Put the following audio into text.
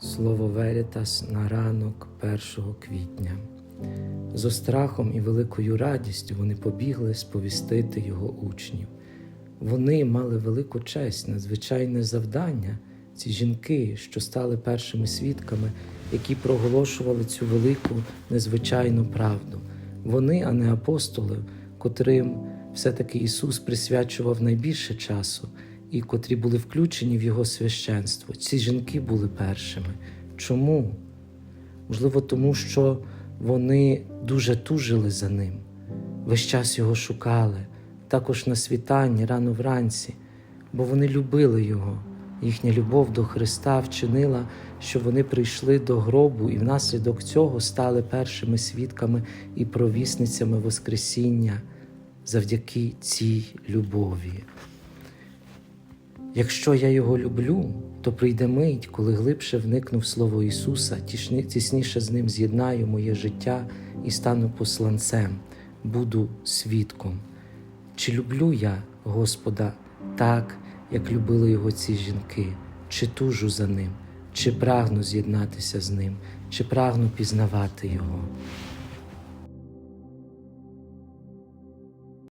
Слово Верітас на ранок 1 квітня. З острахом і великою радістю вони побігли сповістити його учнів. Вони мали велику честь, надзвичайне завдання, ці жінки, що стали першими свідками, які проголошували цю велику незвичайну правду. Вони, а не апостоли, котрим все-таки Ісус присвячував найбільше часу, і котрі були включені в Його священство. Ці жінки були першими. Чому? Можливо, тому що вони дуже тужили за ним, весь час його шукали, також на світанні, рано вранці, бо вони любили його. Їхня любов до Христа вчинила, що вони прийшли до гробу і внаслідок цього стали першими свідками і провісницями Воскресіння завдяки цій любові. Якщо я його люблю, то прийде мить, коли глибше вникну в Слово Ісуса, тісніше з ним з'єднаю моє життя і стану посланцем, буду свідком. Чи люблю я Господа так, як любили його ці жінки, чи тужу за ним, чи прагну з'єднатися з ним, чи прагну пізнавати Його.